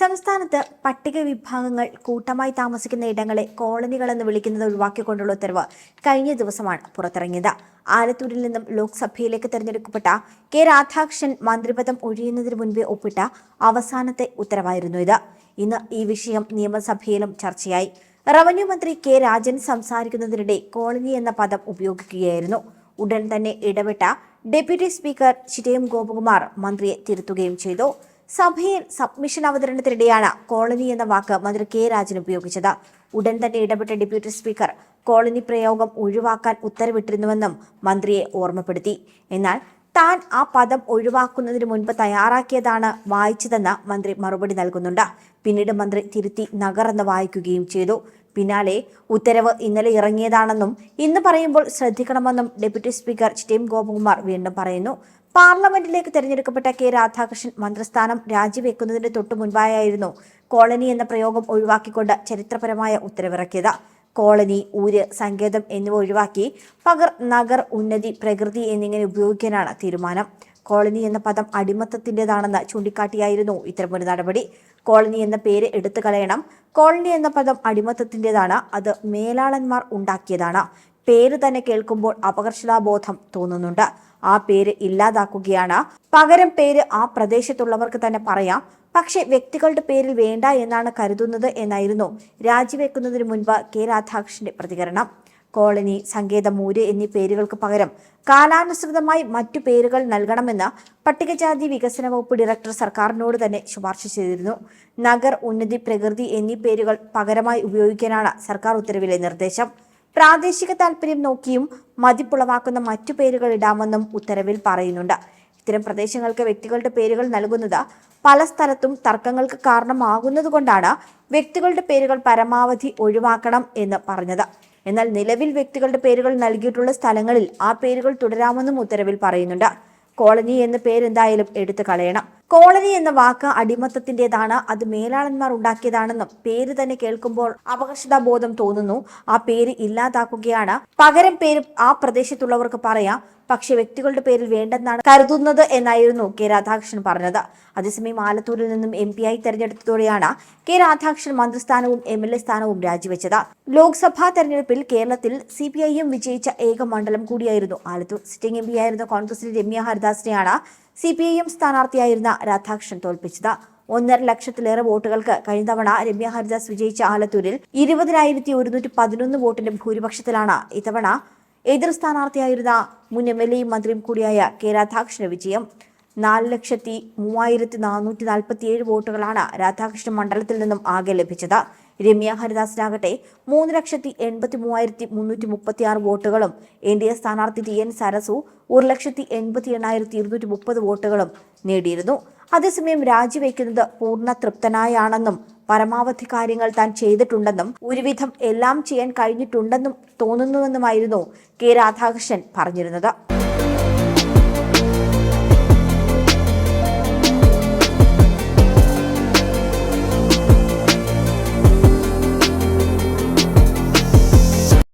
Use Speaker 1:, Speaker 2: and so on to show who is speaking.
Speaker 1: സംസ്ഥാനത്ത് പട്ടിക വിഭാഗങ്ങൾ കൂട്ടമായി താമസിക്കുന്ന ഇടങ്ങളെ കോളനികളെന്ന് വിളിക്കുന്നത് ഒഴിവാക്കിക്കൊണ്ടുള്ള ഉത്തരവ് കഴിഞ്ഞ ദിവസമാണ് പുറത്തിറങ്ങിയത്. ആലത്തൂരിൽ നിന്നും ലോക്സഭയിലേക്ക് തെരഞ്ഞെടുക്കപ്പെട്ട കെ രാധാകൃഷ്ണൻ മന്ത്രിപദം ഒഴിയുന്നതിന് മുൻപേ ഒപ്പിട്ട അവസാനത്തെ ഉത്തരവായിരുന്നു ഇത്. ഇന്ന് ഈ വിഷയം നിയമസഭയിലും ചർച്ചയായി. റവന്യൂ മന്ത്രി കെ രാജൻ സംസാരിക്കുന്നതിനിടെ കോളനി എന്ന പദം ഉപയോഗിക്കുകയായിരുന്നു. ഉടൻ തന്നെ ഇടപെട്ട ഡെപ്യൂട്ടി സ്പീക്കർ ചിറ്റയം ഗോപകുമാർ മന്ത്രിയെ തിരുത്തുകയും ചെയ്തു. സഭയിൽ സബ്മിഷൻ അവതരണത്തിനിടെയാണ് കോളനി എന്ന വാക്ക് മന്ത്രി കെ രാജൻ ഉപയോഗിച്ചത്. ഉടൻ തന്നെ ഇടപെട്ട ഡെപ്യൂട്ടി സ്പീക്കർ കോളനി പ്രയോഗം ഒഴിവാക്കാൻ ഉത്തരവിട്ടിരുന്നുവെന്നും മന്ത്രിയെ ഓർമ്മപ്പെടുത്തി. എന്നാൽ താൻ ആ പദം ഒഴിവാക്കുന്നതിന് മുൻപ് തയ്യാറാക്കിയതാണ് വായിച്ചതെന്ന് മന്ത്രി മറുപടി നൽകുന്നുണ്ട്. പിന്നീട് മന്ത്രി തിരുത്തി നഗർ എന്ന് വായിക്കുകയും ചെയ്തു. പിന്നാലെ ഉത്തരവ് ഇന്നലെ ഇറങ്ങിയതാണെന്നും ഇന്ന് പറയുമ്പോൾ ശ്രദ്ധിക്കണമെന്നും ഡെപ്യൂട്ടി സ്പീക്കർ ചിറ്റേം ഗോപകുമാർ വീണ്ടും പറയുന്നു. പാർലമെന്റിലേക്ക് തെരഞ്ഞെടുക്കപ്പെട്ട കെ രാധാകൃഷ്ണൻ മന്ത്രിസ്ഥാനം രാജിവെക്കുന്നതിന് തൊട്ടു മുൻപായായിരുന്നു കോളനി എന്ന പ്രയോഗം ഒഴിവാക്കിക്കൊണ്ട് ചരിത്രപരമായ ഉത്തരവിറക്കിയത്. കോളനി ഊര് സങ്കേതം എന്നിവ ഒഴിവാക്കി പകർ നഗർ ഉന്നതി പ്രകൃതി എന്നിങ്ങനെ ഉപയോഗിക്കാനാണ് തീരുമാനം. കോളനി എന്ന പദം അടിമത്തത്തിന്റെതാണെന്ന് ചൂണ്ടിക്കാട്ടിയായിരുന്നു ഇത്തരമൊരു നടപടി. കോളനി എന്ന പേര് എടുത്തു കളയണം. കോളനി എന്ന പദം അടിമത്തത്തിന്റെതാണ്. അത് മേലാളന്മാർ ഉണ്ടാക്കിയതാണ്. പേര് തന്നെ കേൾക്കുമ്പോൾ അപകർഷതാബോധം തോന്നുന്നുണ്ട്. ആ പേര് ഇല്ലാതാക്കുകയാണ്. പകരം പേര് ആ പ്രദേശത്തുള്ളവർക്ക് തന്നെ പറയാം. പക്ഷേ വ്യക്തികളുടെ പേരിൽ വേണ്ട എന്നാണ് കരുതുന്നത് എന്നായിരുന്നു രാജിവെക്കുന്നതിന് മുൻപ് കെ രാധാകൃഷ്ണന്റെ പ്രതികരണം. കോളനി സങ്കേതമൂര് എന്നീ പേരുകൾക്ക് പകരം കാലാനുസൃതമായി മറ്റു പേരുകൾ നൽകണമെന്ന് പട്ടികജാതി വികസന വകുപ്പ് ഡയറക്ടർ സർക്കാരിനോട് തന്നെ ശുപാർശ ചെയ്തിരുന്നു. നഗർ ഉന്നതി പ്രകൃതി എന്നീ പേരുകൾ പകരമായി ഉപയോഗിക്കാനാണ് സർക്കാർ ഉത്തരവിലെ നിർദ്ദേശം. പ്രാദേശിക താല്പര്യം നോക്കിയും മതിപ്പുളവാക്കുന്ന മറ്റു പേരുകൾ ഇടാമെന്നും ഉത്തരവിൽ പറയുന്നുണ്ട്. ഇത്തരം പ്രദേശങ്ങൾക്ക് വ്യക്തികളുടെ പേരുകൾ നൽകുന്നത് പല സ്ഥലത്തും തർക്കങ്ങൾക്ക് കാരണമാകുന്നതുകൊണ്ടാണ് വ്യക്തികളുടെ പേരുകൾ പരമാവധി ഒഴിവാക്കണം എന്ന് പറഞ്ഞത്. എന്നാൽ നിലവിൽ വ്യക്തികളുടെ പേരുകൾ നൽകിയിട്ടുള്ള സ്ഥലങ്ങളിൽ ആ പേരുകൾ തുടരാമെന്നും ഉത്തരവിൽ പറയുന്നുണ്ട്. കോളനി എന്ന പേരെന്തായാലും എടുത്തു കളയണം. കോളനി എന്ന വാക്ക് അടിമത്തത്തിന്റെതാണ്. അത് മേലാളന്മാർ ഉണ്ടാക്കിയതാണെന്നും പേര് തന്നെ കേൾക്കുമ്പോൾ അപകർഷതാബോധം തോന്നുന്നു. ആ പേര് ഇല്ലാതാക്കുകയാണ്. പകരം പേര് ആ പ്രദേശത്തുള്ളവർക്ക് പറയാം. പക്ഷെ വ്യക്തികളുടെ പേരിൽ വേണ്ടെന്നാണ് കരുതുന്നത് എന്നായിരുന്നു കെ രാധാകൃഷ്ണൻ പറഞ്ഞത്. അതേസമയം ആലത്തൂരിൽ നിന്നും എം ആയി തെരഞ്ഞെടുത്തതോടെയാണ് കെ രാധാകൃഷ്ണൻ മന്ത്രിസ്ഥാനവും എം എൽ എ സ്ഥാനവും രാജിവെച്ചത്. ലോക്സഭാ തെരഞ്ഞെടുപ്പിൽ കേരളത്തിൽ സി പി ഐ എം വിജയിച്ച ഏക മണ്ഡലം കൂടിയായിരുന്നു ആലത്തൂർ. സിറ്റിംഗ് എം പി ആയിരുന്ന കോൺഗ്രസിലെ രമ്യ ഹരിദാസിനെയാണ് സി പി ഐ എം സ്ഥാനാർത്ഥിയായിരുന്ന രാധാകൃഷ്ണൻ തോൽപ്പിച്ചത്. ഒന്നര ലക്ഷത്തിലേറെ വോട്ടുകൾക്ക് കഴിഞ്ഞ തവണ രമ്യ ഹരിദാസ് വിജയിച്ച ആലത്തൂരിൽ ഇരുപതിനായിരത്തി ഒരുന്നൂറ്റി പതിനൊന്ന് വോട്ടിന്റെ ഭൂരിപക്ഷത്തിലാണ് ഇത്തവണ എതിർ സ്ഥാനാർത്ഥിയായിരുന്ന മുൻ എം എൽ എയും മന്ത്രിയും കൂടിയായ കെ രാധാകൃഷ്ണ വിജയം. നാല് ലക്ഷത്തി മൂവായിരത്തി നാനൂറ്റി നാൽപ്പത്തിയേഴ് വോട്ടുകളാണ് രാധാകൃഷ്ണൻ മണ്ഡലത്തിൽ നിന്നും ആകെ ലഭിച്ചത്. രമ്യ ഹരിദാസിനാകട്ടെ മൂന്ന് ലക്ഷത്തി എൺപത്തി മൂവായിരത്തി മുന്നൂറ്റി മുപ്പത്തി ആറ് വോട്ടുകളും. എൻ ഡി എ സ്ഥാനാർത്ഥി ടി എൻ സരസു ഒരു ലക്ഷത്തി എൺപത്തി എണ്ണായിരത്തി ഇരുന്നൂറ്റി മുപ്പത് വോട്ടുകളും നേടിയിരുന്നു. അതേസമയം രാജിവെക്കുന്നത് പൂർണ തൃപ്തനായാണെന്നും പരമാവധി കാര്യങ്ങൾ താൻ ചെയ്തിട്ടുണ്ടെന്നും ഒരുവിധം എല്ലാം ചെയ്യാൻ കഴിഞ്ഞിട്ടുണ്ടെന്നും തോന്നുന്നുവെന്നുമായിരുന്നു കെ രാധാകൃഷ്ണൻ പറഞ്ഞിരുന്നത്.